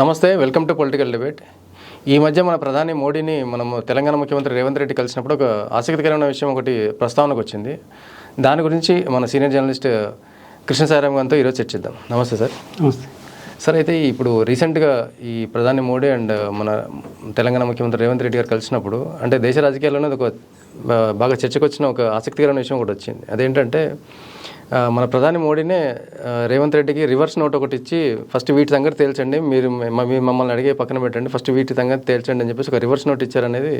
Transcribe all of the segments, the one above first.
నమస్తే welcome to political debate ఈ మధ్య మన ప్రధాని మోడీని మనము తెలంగాణ ముఖ్యమంత్రి రేవంత్ రెడ్డి కలిసినప్పుడు ఒక ఆసక్తికరమైన విషయం ఒకటి ప్రస్తావనకు వచ్చింది. దాని గురించి మన సీనియర్ జర్నలిస్ట్ కృష్ణ సాయిరామ్ గారితో ఈరోజు చర్చిద్దాం. నమస్తే సార్. నమస్తే. సార్ అయితే ఇప్పుడు రీసెంట్గా ఈ ప్రధాని మోడీ అండ్ మన తెలంగాణ ముఖ్యమంత్రి రేవంత్ రెడ్డి గారు కలిసినప్పుడు అంటే దేశ రాజకీయాల్లోనే అది ఒక బాగా చర్చకు వచ్చిన ఒక ఆసక్తికరమైన విషయం కూడా వచ్చింది. అదేంటంటే మన ప్రధాని మోడీనే రేవంత్ రెడ్డికి రివర్స్ నోట్ ఒకటి ఇచ్చి ఫస్ట్ వీటి సంగతి తేల్చండి మీరు మమ్మల్ని అడిగే పక్కన పెట్టండి ఫస్ట్ వీటి సంగతి తేల్చండి అని చెప్పేసి ఒక రివర్స్ నోట్ ఇచ్చారనేది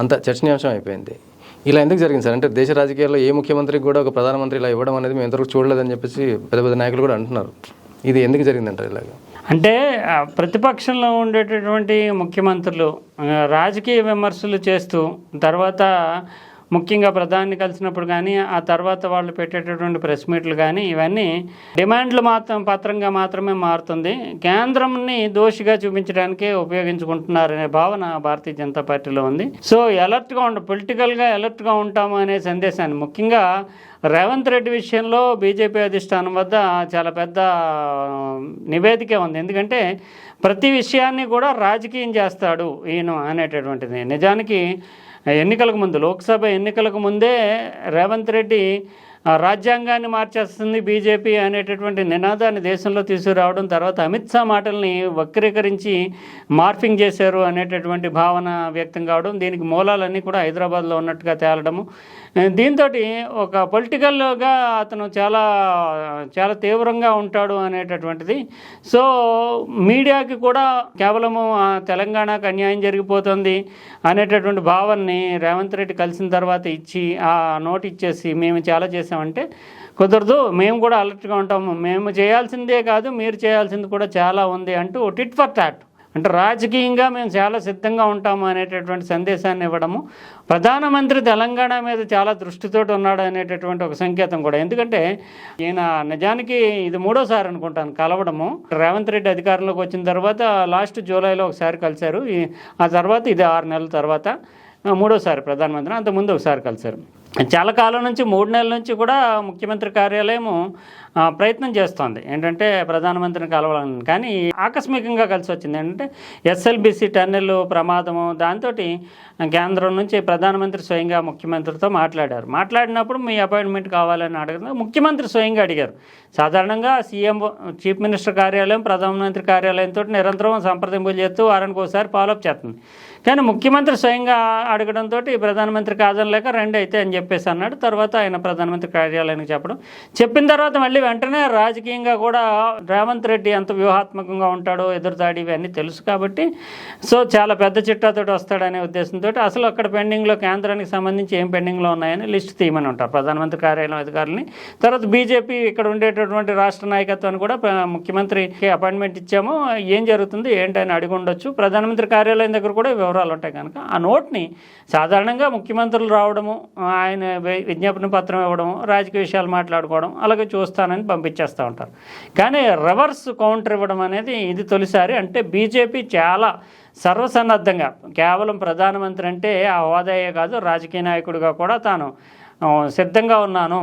అంత చర్చనీయాంశం అయిపోయింది. ఇలా ఎందుకు జరిగింది సార్? అంటే దేశ రాజకీయాల్లో ఏ ముఖ్యమంత్రికి కూడా ఒక ప్రధానమంత్రి ఇలా ఇవ్వడం అనేది మేము ఎంతవరకు చూడలేదని చెప్పేసి పెద్ద పెద్ద నాయకులు కూడా అంటున్నారు. ఇది ఎందుకు జరిగిందంటారు ఇలాగ? అంటే ప్రతిపక్షంలో ఉండేటటువంటి ముఖ్యమంత్రులు రాజకీయ విమర్శలు చేస్తూ తర్వాత ముఖ్యంగా ప్రధాని కలిసినప్పుడు కానీ ఆ తర్వాత వాళ్ళు పెట్టేటటువంటి ప్రెస్ మీట్లు కానీ ఇవన్నీ డిమాండ్లు మాత్రం పత్రంగా మాత్రమే మారుతుంది. కేంద్రంని దోషిగా చూపించడానికే ఉపయోగించుకుంటున్నారనే భావన భారతీయ జనతా పార్టీలో ఉంది. సో ఎలర్ట్గా ఉండ పొలిటికల్గా ఎలర్ట్గా ఉంటాము అనే సందేశాన్ని ముఖ్యంగా రేవంత్ రెడ్డి విషయంలో బీజేపీ అధిష్టానం వద్ద చాలా పెద్ద నివేదిక ఉంది. ఎందుకంటే ప్రతి విషయాన్ని కూడా రాజకీయం చేస్తాడు ఈయన అనేటటువంటిది. నిజానికి ఎన్నికలకు ముందు లోక్సభ ఎన్నికలకు ముందే రేవంత్ రెడ్డి రాజ్యాంగాన్ని మార్చేస్తుంది బీజేపీ అనేటటువంటి నినాదాన్ని దేశంలో తీసుకురావడం తర్వాత అమిత్ షా మాటల్ని వక్రీకరించి మార్ఫింగ్ చేశారు అనేటటువంటి భావన వ్యక్తం కావడం దీనికి మూలాలన్నీ కూడా హైదరాబాద్లో ఉన్నట్టుగా తేలడము. దీంతో ఒక పొలిటికల్గా అతను చాలా చాలా తీవ్రంగా ఉంటాడు అనేటటువంటిది. సో మీడియాకి కూడా కేవలము తెలంగాణకు అన్యాయం జరిగిపోతుంది. అనేటటువంటి భావనని రేవంత్ రెడ్డి కలిసిన తర్వాత ఇచ్చి ఆ నోట్ ఇచ్చేసి మేము చాలా చేసామంటే కుదరదు. మేము కూడా అలర్ట్గా ఉంటాము. మేము చేయాల్సిందే కాదు మీరు చేయాల్సింది కూడా చాలా ఉంది అంటూ టిట్ ఫర్ టాట్ అంటే రాజకీయంగా మేము చాలా సిద్ధంగా ఉంటాము అనేటటువంటి సందేశాన్ని ఇవ్వడము. ప్రధానమంత్రి తెలంగాణ మీద చాలా దృష్టితోటి ఉన్నాడు అనేటటువంటి ఒక సంకేతం కూడా. ఎందుకంటే ఈయన నిజానికి ఇది మూడోసారి అనుకుంటాను కలవడము. రేవంత్ రెడ్డి అధికారంలోకి వచ్చిన తర్వాత లాస్ట్ జూలైలో ఒకసారి కలిశారు. ఆ తర్వాత ఇది ఆరు నెలల తర్వాత మూడోసారి ప్రధానమంత్రి అంతకుముందు ఒకసారి కలిశారు. చాలా కాలం నుంచి మూడు నెలల నుంచి కూడా ముఖ్యమంత్రి కార్యాలయము ప్రయత్నం చేస్తోంది. ఏంటంటే ప్రధానమంత్రిని కలవాలని. కానీ ఆకస్మికంగా కలిసి వచ్చింది ఏంటంటే ఎస్ఎల్బిసి టన్నెల్ ప్రమాదము దాంతో కేంద్రం నుంచి ప్రధానమంత్రి స్వయంగా ముఖ్యమంత్రితో మాట్లాడారు. మాట్లాడినప్పుడు మీ అపాయింట్మెంట్ కావాలని అడగదు ముఖ్యమంత్రి స్వయంగా అడిగారు. సాధారణంగా సీఎం చీఫ్ మినిస్టర్ కార్యాలయం ప్రధానమంత్రి కార్యాలయంతో నిరంతరం సంప్రదింపులు చేస్తూ వారానికి ఒకసారి ఫాలోఅప్ చేస్తుంది. కానీ ముఖ్యమంత్రి స్వయంగా అడగడంతో ప్రధానమంత్రి కాదనలేక రెండు అయితే అని చెప్పేసి అన్నాడు. తర్వాత ఆయన ప్రధానమంత్రి కార్యాలయానికి చెప్పడం. చెప్పిన తర్వాత మళ్ళీ వెంటనే రాజకీయంగా కూడా రేవంత్ రెడ్డి ఎంత వ్యూహాత్మకంగా ఉంటాడో ఎదురుదాడి ఇవన్నీ తెలుసు కాబట్టి సో చాలా పెద్ద చిట్టాతోటి వస్తాడనే ఉద్దేశంతో అసలు అక్కడ పెండింగ్లో కేంద్రానికి సంబంధించి ఏం పెండింగ్లో ఉన్నాయని లిస్ట్ తీయమని ఉంటారు. ప్రధానమంత్రి కార్యాలయం అధికారులని. తర్వాత బీజేపీ ఇక్కడ ఉండేటటువంటి రాష్ట్ర నాయకత్వాన్ని కూడా ముఖ్యమంత్రికి అపాయింట్మెంట్ ఇచ్చాము. ఏం జరుగుతుంది ఏంటని అడిగి ఉండొచ్చు. ప్రధానమంత్రి కార్యాలయం దగ్గర కూడా వివరాలు ఉంటాయి కనుక. ఆ నోట్ని సాధారణంగా ముఖ్యమంత్రులు రావడము ఆయన విజ్ఞాపన పత్రం ఇవ్వడం రాజకీయ విషయాలు మాట్లాడుకోవడం అలాగే చూస్తాను. చూస్తానని పంపించేస్తూ ఉంటారు. కానీ రివర్స్ కౌంటర్ ఇవ్వడం అనేది ఇది తొలిసారి. అంటే బీజేపీ చాలా సర్వసన్నద్ధంగా కేవలం ప్రధానమంత్రి అంటే ఆ హోదాయే కాదు రాజకీయ నాయకుడిగా కూడా తాను సిద్ధంగా ఉన్నాను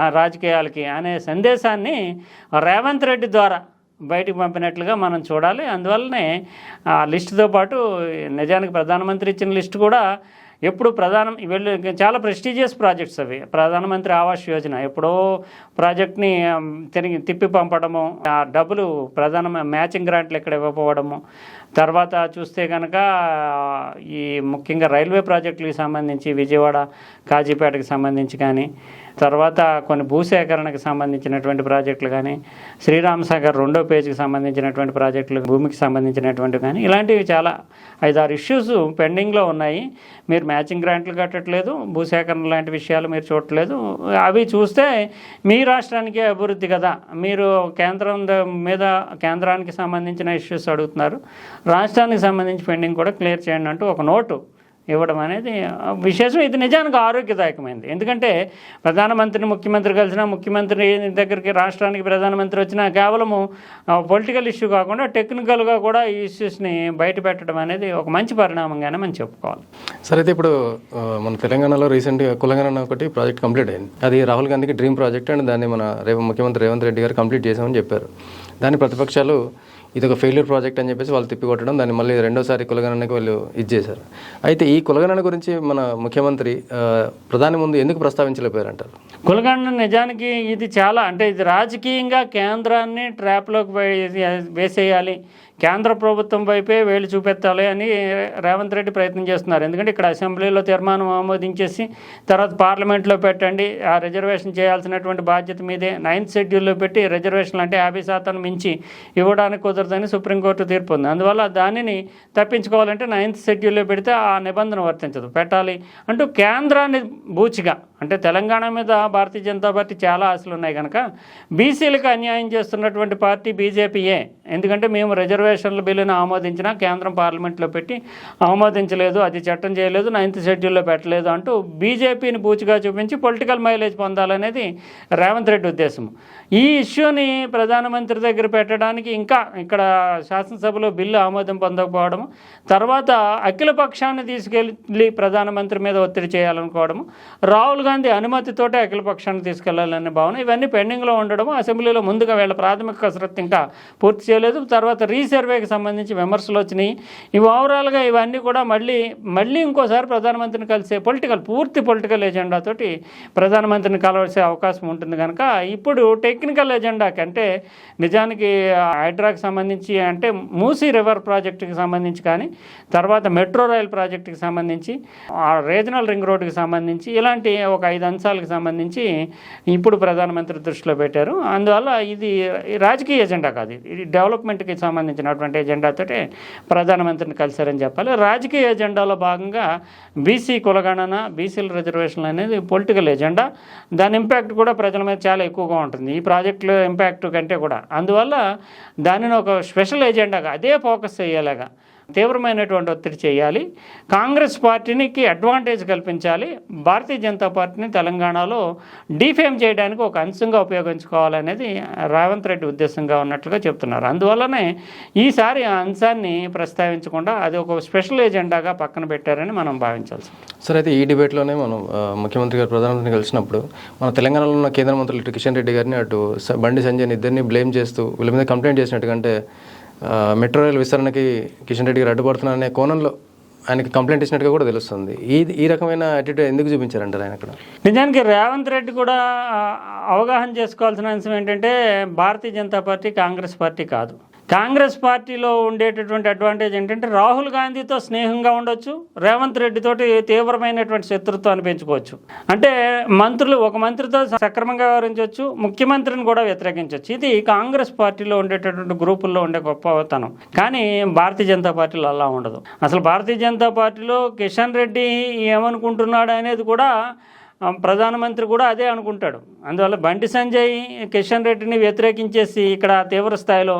ఆ రాజకీయాలకి అనే సందేశాన్ని రేవంత్ రెడ్డి ద్వారా బయటికి పంపినట్లుగా మనం చూడాలి. అందువల్లనే ఆ లిస్టుతో పాటు నిజానికి ప్రధానమంత్రి ఇచ్చిన లిస్టు కూడా ఎప్పుడు ప్రధానం వీళ్ళు చాలా ప్రెస్టీజియస్ ప్రాజెక్ట్స్ అవి. ప్రధానమంత్రి ఆవాస్ యోజన ఎప్పుడో ప్రాజెక్ట్ని తిరిగి తిప్పి పంపడము ఆ డబ్బులు ప్రధాన మ్యాచింగ్ గ్రాంట్లు ఇక్కడ ఇవ్వకపోవడము. తర్వాత చూస్తే కనుక ఈ ముఖ్యంగా రైల్వే ప్రాజెక్టులకు సంబంధించి విజయవాడ కాజీపేటకి సంబంధించి కానీ తర్వాత కొన్ని భూసేకరణకు సంబంధించినటువంటి ప్రాజెక్టులు కానీ శ్రీరామ్ సాగర్ రెండో పేజీకి సంబంధించినటువంటి ప్రాజెక్టులు భూమికి సంబంధించినటువంటి కానీ ఇలాంటివి చాలా ఐదారు ఇష్యూస్ పెండింగ్లో ఉన్నాయి. మీరు మ్యాచింగ్ గ్రాంట్లు కట్టట్లేదు భూసేకరణ లాంటి విషయాలు మీరు చూడట్లేదు. అవి చూస్తే మీ రాష్ట్రానికే అభివృద్ధి కదా. మీరు కేంద్రం ద- మీద కేంద్రానికి సంబంధించిన ఇష్యూస్ అడుగుతున్నారు. రాష్ట్రానికి సంబంధించి పెండింగ్ కూడా క్లియర్ చేయండి అంటూ ఒక నోటు ఇవ్వడం అనేది విశేషం. ఇది నిజానికి ఆరోగ్యదాయకమైంది. ఎందుకంటే ప్రధానమంత్రిని ముఖ్యమంత్రి కలిసినా ముఖ్యమంత్రి దగ్గరికి రాష్ట్రానికి ప్రధానమంత్రి వచ్చినా కేవలము పొలిటికల్ ఇష్యూ కాకుండా టెక్నికల్గా కూడా ఈ ఇష్యూస్ని బయట పెట్టడం అనేది ఒక మంచి పరిణామంగానే మనం చెప్పుకోవాలి. సరే అయితే ఇప్పుడు మన తెలంగాణలో రీసెంట్గా కులంగాణ ఒకటి ప్రాజెక్ట్ కంప్లీట్ అయింది. అది రాహుల్ గాంధీకి డ్రీమ్ ప్రాజెక్ట్ అండ్ దాన్ని మన రేపు ముఖ్యమంత్రి రేవంత్ రెడ్డి గారు కంప్లీట్ చేశామని చెప్పారు. దాని ప్రతిపక్షాలు ఇది ఒక ఫెయిల్యూర్ ప్రాజెక్ట్ అని చెప్పేసి వాళ్ళు తిప్పికొట్టడం దాన్ని మళ్ళీ రెండోసారి కులగణనకి వాళ్ళు ఇది చేశారు. అయితే ఈ కులగణన గురించి మన ముఖ్యమంత్రి ప్రధాని ముందు ఎందుకు ప్రస్తావించలేకపోయారంటారు? కులగణన నిజానికి ఇది చాలా అంటే ఇది రాజకీయంగా కేంద్రాన్ని ట్రాప్లోకి వేసేయాలి. కేంద్ర ప్రభుత్వం వైపే వేలు చూపెత్తాలి అని రేవంత్ రెడ్డి ప్రయత్నం చేస్తున్నారు. ఎందుకంటే ఇక్కడ అసెంబ్లీలో తీర్మానం ఆమోదించేసి తర్వాత పార్లమెంట్లో పెట్టండి ఆ రిజర్వేషన్ చేయాల్సినటువంటి బాధ్యత మీదే. నైన్త్ షెడ్యూల్లో పెట్టి రిజర్వేషన్లు అంటే యాభై శాతం మించి ఇవ్వడానికి కుదరదని సుప్రీంకోర్టు తీర్పు ఉంది. అందువల్ల దానిని తప్పించుకోవాలంటే నైన్త్ షెడ్యూల్లో పెడితే ఆ నిబంధన వర్తించదు. పెట్టాలి అంటూ కేంద్రాన్ని బూచిగా అంటే తెలంగాణ మీద భారతీయ జనతా పార్టీ చాలా ఆశలు ఉన్నాయి కనుక బీసీలకు అన్యాయం చేస్తున్నటువంటి పార్టీ బీజేపీయే. ఎందుకంటే మేము రిజర్వేషన్ల బిల్లును ఆమోదించినా కేంద్రం పార్లమెంట్లో పెట్టి ఆమోదించలేదు అది చట్టం చేయలేదు నైన్త్ షెడ్యూల్లో పెట్టలేదు అంటూ బీజేపీని బూచిగా చూపించి పొలిటికల్ మైలేజ్ పొందాలనేది రేవంత్ రెడ్డి ఉద్దేశం ఈ ఇష్యూని ప్రధానమంత్రి దగ్గర పెట్టడానికి ఇంకా ఇక్కడ శాసనసభలో బిల్లు ఆమోదం పొందకపోవడం తర్వాత అఖిల పక్షాన్ని తీసుకెళ్ళి ప్రధానమంత్రి మీద ఒత్తిడి చేయాలనుకోవడం రాహుల్ గాంధీ అనుమతితోటే అఖిల పక్షాన్ని తీసుకెళ్ళాలనే భావన ఇవన్నీ పెండింగ్లో ఉండడం అసెంబ్లీలో ముందుగా వీళ్ళ ప్రాథమిక కసరత్తు ఇంకా పూర్తి చేయలేదు. తర్వాత రీసర్వేకి సంబంధించి విమర్శలు వచ్చినాయి. ఇవి ఓవరాల్గా ఇవన్నీ కూడా మళ్ళీ మళ్ళీ ఇంకోసారి ప్రధానమంత్రిని కలిసే పొలిటికల్ పూర్తి పొలిటికల్ ఎజెండాతోటి ప్రధానమంత్రిని కలవలసే అవకాశం ఉంటుంది కనుక ఇప్పుడు టెక్నికల్ ఎజెండాకి అంటే నిజానికి హైడ్రాకి సంబంధించి అంటే మూసీ రివర్ ప్రాజెక్టుకి సంబంధించి కానీ తర్వాత మెట్రో రైల్ ప్రాజెక్టుకి సంబంధించి ఆ రీజనల్ రింగ్ రోడ్డుకి సంబంధించి ఇలాంటి ఒక ఐదు అంశాలకు సంబంధించి ఇప్పుడు ప్రధానమంత్రి దృష్టిలో పెట్టారు. అందువల్ల ఇది రాజకీయ ఎజెండా కాదు ఇది. ఇది డెవలప్మెంట్కి సంబంధించినటువంటి ఎజెండాతోటే ప్రధానమంత్రిని కలిశారని చెప్పాలి. రాజకీయ ఎజెండాలో భాగంగా బీసీ కులగణన బీసీల రిజర్వేషన్లు అనేది పొలిటికల్ ఎజెండా. దాని ఇంపాక్ట్ కూడా ప్రజల మీద చాలా ఎక్కువగా ఉంటుంది. ఈ ప్రాజెక్టుల ఇంపాక్ట్ కంటే కూడా. అందువల్ల దానిని ఒక స్పెషల్ ఎజెండాగా అదే ఫోకస్ అయ్యేలాగా తీవ్రమైనటువంటి ఒత్తిడి చేయాలి. కాంగ్రెస్ పార్టీనికి అడ్వాంటేజ్ కల్పించాలి. భారతీయ జనతా పార్టీని తెలంగాణలో డిఫేమ్ చేయడానికి ఒక అంశంగా ఉపయోగించుకోవాలనేది రేవంత్ రెడ్డి ఉద్దేశంగా ఉన్నట్లుగా చెప్తున్నారు. అందువల్లనే ఈసారి ఆ అంశాన్ని ప్రస్తావించకుండా అది ఒక స్పెషల్ ఎజెండాగా పక్కన పెట్టారని మనం భావించాల్సి సరే అయితే ఈ డిబేట్లోనే మనం ముఖ్యమంత్రి గారు ప్రధానమంత్రిని కలిసినప్పుడు మన తెలంగాణలో ఉన్న కేంద్ర మంత్రులు ఇటు కిషన్ రెడ్డి గారిని అటు స- బండి సంజయ్ని ఇద్దరిని బ్లేమ్ చేస్తూ వీళ్ళ మీద కంప్లైంట్ చేసినట్టుగా అంటే మెట్రో రైల్ విస్తరణకి కిషన్ రెడ్డి గారు అడ్డుపడుతున్నారనే కోణంలో ఆయనకి కంప్లైంట్ ఇచ్చినట్టుగా కూడా తెలుస్తుంది. ఈ ఈ రకమైన యాటిట్యూడ్ ఎందుకు చూపించారంటారు ఆయన అక్కడ? నిజానికి రేవంత్ రెడ్డి కూడా అవగాహన చేసుకోవాల్సిన అంశం ఏంటంటే భారతీయ జనతా పార్టీ కాంగ్రెస్ పార్టీ కాదు. కాంగ్రెస్ పార్టీలో ఉండేటటువంటి అడ్వాంటేజ్ ఏంటంటే రాహుల్ గాంధీతో స్నేహంగా ఉండొచ్చు రేవంత్ రెడ్డితోటి తీవ్రమైనటువంటి శత్రుత్వాన్ని పెంచుకోవచ్చు. అంటే మంత్రులు ఒక మంత్రితో సక్రమంగా వ్యవహరించవచ్చు ముఖ్యమంత్రిని కూడా వ్యతిరేకించవచ్చు ఇది కాంగ్రెస్ పార్టీలో ఉండేటటువంటి గ్రూపుల్లో ఉండే గొప్పతనం కానీ భారతీయ జనతా పార్టీలో అలా ఉండదు. అసలు భారతీయ జనతా పార్టీలో కిషన్ రెడ్డి ఏమనుకుంటున్నాడు అనేది కూడా ప్రధానమంత్రి కూడా అదే అనుకుంటాడు. అందువల్ల బండి సంజయ్ కిషన్ రెడ్డిని వ్యతిరేకించేసి ఇక్కడ తీవ్ర స్థాయిలో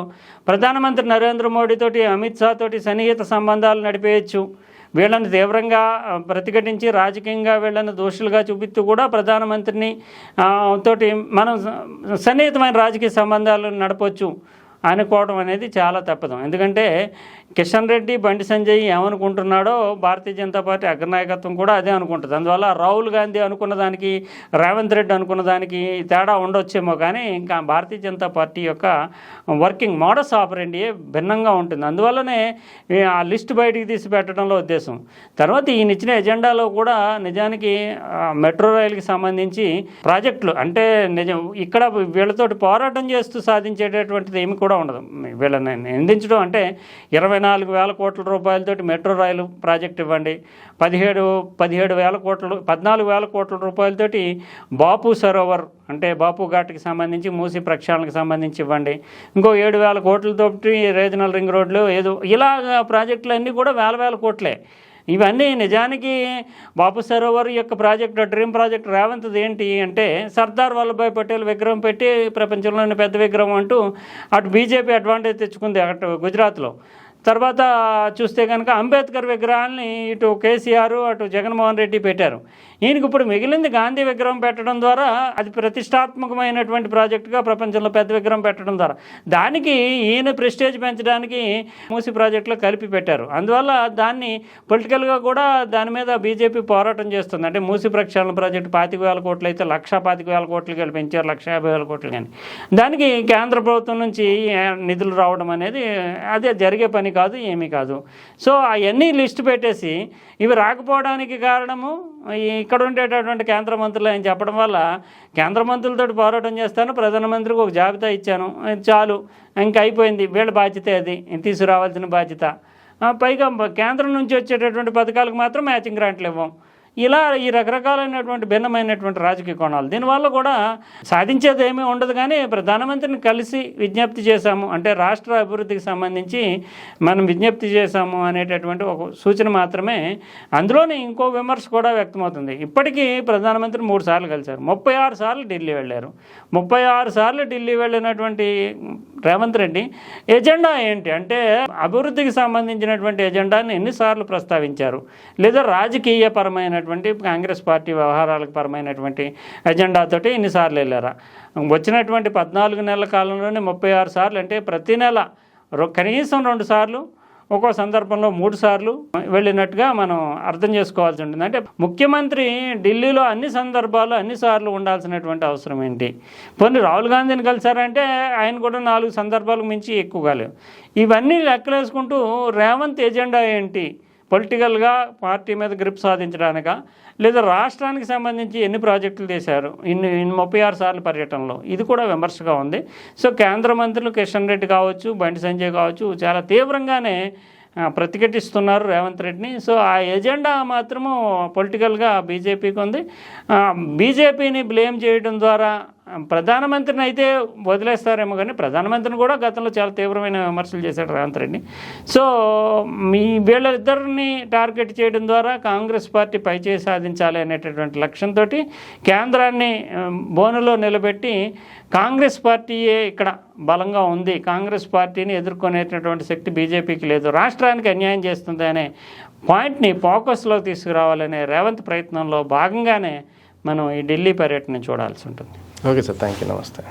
ప్రధానమంత్రి నరేంద్ర మోడీతోటి అమిత్ షా తోటి సన్నిహిత సంబంధాలు నడిపేయచ్చు. వీళ్ళని తీవ్రంగా ప్రతిఘటించి రాజకీయంగా వీళ్ళని దోషులుగా చూపిస్తూ కూడా ప్రధానమంత్రిని తోటి మనం సన్నిహితమైన రాజకీయ సంబంధాలు నడపవచ్చు అనుకోవడం అనేది చాలా తప్పదం. ఎందుకంటే కిషన్ రెడ్డి బండి సంజయ్ ఏమనుకుంటున్నాడో భారతీయ జనతా పార్టీ అగ్రనాయకత్వం కూడా అదే అనుకుంటుంది. అందువల్ల రాహుల్ గాంధీ అనుకున్న దానికి రేవంత్ రెడ్డి అనుకున్న దానికి తేడా ఉండొచ్చేమో కానీ ఇంకా భారతీయ జనతా పార్టీ యొక్క వర్కింగ్ మోడస్ ఆపరేండి భిన్నంగా ఉంటుంది. అందువల్లనే ఆ లిస్ట్ బయటికి తీసి పెట్టడంలో ఉద్దేశం. తర్వాత ఈయన ఇచ్చిన ఎజెండాలో కూడా నిజానికి మెట్రో రైలుకి సంబంధించి ప్రాజెక్టులు అంటే నిజం ఇక్కడ వీళ్ళతోటి పోరాటం చేస్తూ సాధించేటటువంటిది ఏమి కూడా కూడా ఉండదు. వీళ్ళని నిందించడం అంటే ఇరవై నాలుగు వేల కోట్ల రూపాయలతోటి మెట్రో రైలు ప్రాజెక్ట్ ఇవ్వండి. పదిహేడు పదిహేడు వేల కోట్ల పద్నాలుగు వేల కోట్ల రూపాయలతోటి బాపు సరోవర్ అంటే బాపు ఘాట్కి సంబంధించి మూసి ప్రక్షాళనకు సంబంధించి ఇవ్వండి. ఇంకో ఏడు వేల కోట్లతోటి రీజనల్ రింగ్ రోడ్లు ఏదో ఇలా ప్రాజెక్టులు అన్నీ కూడా వేల వేల కోట్లే. ఇవన్నీ నిజానికి బాపు సరోవర్ యొక్క ప్రాజెక్ట్ డ్రీమ్ ప్రాజెక్ట్ రేవంత్ది ఏంటి అంటే సర్దార్ వల్లభాయ్ పటేల్ విగ్రహం పెట్టి ప్రపంచంలోని పెద్ద విగ్రహం అంటూ అటు బీజేపీ అడ్వాంటేజ్ తెచ్చుకుంది అటు గుజరాత్లో. తర్వాత చూస్తే కనుక అంబేద్కర్ విగ్రహాన్ని ఇటు కేసీఆర్ అటు జగన్మోహన్ రెడ్డి పెట్టారు. ఈయనకి ఇప్పుడు మిగిలింది గాంధీ విగ్రహం పెట్టడం ద్వారా అది ప్రతిష్టాత్మకమైనటువంటి ప్రాజెక్టుగా ప్రపంచంలో పెద్ద విగ్రహం పెట్టడం ద్వారా. దానికి ఈయన ప్రెస్టేజ్ పెంచడానికి మూసి ప్రాజెక్టులో కలిపి పెట్టారు. అందువల్ల దాన్ని పొలిటికల్గా కూడా దాని మీద బీజేపీ పోరాటం చేస్తుంది. అంటే మూసి ప్రక్షాళన ప్రాజెక్టు పాతిక వేల కోట్లు అయితే లక్ష పాతిక వేల కోట్లు కలిపి పెంచారు లక్ష యాభై వేల కోట్లు కానీ. దానికి కేంద్ర ప్రభుత్వం నుంచి నిధులు రావడం అనేది అదే జరిగే పని కాదు ఏమీ కాదు. సో అవన్నీ లిస్ట్ పెట్టేసి ఇవి రాకపోవడానికి కారణము ఇక్కడ ఉండేటటువంటి కేంద్ర మంత్రులు ఆయన చెప్పడం వల్ల కేంద్ర మంత్రులతో పోరాటం చేస్తాను ప్రధానమంత్రికి ఒక జాబితా ఇచ్చాను చాలు ఇంకా అయిపోయింది వీళ్ళ బాధ్యత అది తీసుకురావాల్సిన బాధ్యత. పైగా కేంద్రం నుంచి వచ్చేటటువంటి పథకాలకు మాత్రం మ్యాచింగ్ గ్రాంట్లు ఇవ్వం. ఇలా ఈ రకరకాలైనటువంటి భిన్నమైనటువంటి రాజకీయ కోణాలు. దీనివల్ల కూడా సాధించేది ఏమీ ఉండదు కానీ ప్రధానమంత్రిని కలిసి విజ్ఞప్తి చేశాము. అంటే రాష్ట్ర అభివృద్ధికి సంబంధించి మనం విజ్ఞప్తి చేశాము అనేటటువంటి ఒక సూచన మాత్రమే అందులోనే ఇంకో విమర్శ కూడా వ్యక్తమవుతుంది. ఇప్పటికీ ప్రధానమంత్రి మూడు సార్లు కలిశారు. ముప్పై ఆరు సార్లు ఢిల్లీ వెళ్ళారు. ముప్పై ఆరు సార్లు ఢిల్లీ వెళ్ళినటువంటి రేవంత్ రెడ్డి ఎజెండా ఏంటి? అంటే అభివృద్ధికి సంబంధించినటువంటి ఎజెండాని ఎన్నిసార్లు ప్రస్తావించారు? లేదా రాజకీయపరమైనటువంటి పరమైనటువంటి కాంగ్రెస్ పార్టీ వ్యవహారాలకు పరమైనటువంటి ఎజెండాతోటి ఎన్నిసార్లు వెళ్ళారా? వచ్చినటువంటి పద్నాలుగు నెలల కాలంలోనే ముప్పై ఆరు సార్లు అంటే ప్రతి నెల కనీసం రెండు సార్లు ఒక్కో సందర్భంలో మూడు సార్లు వెళ్ళినట్టుగా మనం అర్థం చేసుకోవాల్సి ఉంటుంది. అంటే ముఖ్యమంత్రి ఢిల్లీలో అన్ని సందర్భాల్లో అన్ని సార్లు ఉండాల్సినటువంటి అవసరం ఏంటి? పోనీ రాహుల్ గాంధీని కలిసారంటే ఆయన కూడా నాలుగు సందర్భాలకు మించి ఎక్కువ కాలేవు ఇవన్నీ లెక్కలేసుకుంటూ రేవంత్ ఎజెండా ఏంటి? పొలిటికల్గా పార్టీ మీద గ్రిప్ సాధించడానిక? లేదా రాష్ట్రానికి సంబంధించి ఎన్ని ప్రాజెక్టులు చేశారు? ఇన్ని ఇన్ని ముప్పై ఆరు సార్లు పర్యటనలో. ఇది కూడా విమర్శగా ఉంది. సో కేంద్ర మంత్రులు కిషన్ రెడ్డి కావచ్చు బండి సంజయ్ కావచ్చు చాలా తీవ్రంగానే ప్రతిఘటిస్తున్నారు రేవంత్ రెడ్డిని. సో ఆ ఎజెండా మాత్రము పొలిటికల్గా బీజేపీకి ఉంది. బీజేపీని బ్లేమ్ చేయడం ద్వారా ప్రధానమంత్రిని అయితే వదిలేస్తారేమో కానీ ప్రధానమంత్రిని కూడా గతంలో చాలా తీవ్రమైన విమర్శలు చేశాడు రేవంత్ రెడ్డి. సో మీ వీళ్ళిద్దరిని టార్గెట్ చేయడం ద్వారా కాంగ్రెస్ పార్టీ పైచేయి సాధించాలి అనేటటువంటి లక్ష్యంతో కేంద్రాన్ని బోనులో నిలబెట్టి కాంగ్రెస్ పార్టీయే ఇక్కడ బలంగా ఉంది. కాంగ్రెస్ పార్టీని ఎదుర్కొనేటటువంటి శక్తి బీజేపీకి లేదు. రాష్ట్రానికి అన్యాయం చేస్తుంది అనే పాయింట్ని ఫోకస్లో తీసుకురావాలనే రేవంత్ ప్రయత్నంలో భాగంగానే మనం ఈ ఢిల్లీ పర్యటన చూడాల్సి ఉంటుంది. ఓకే సార్ థ్యాంక్ యూ నమస్తే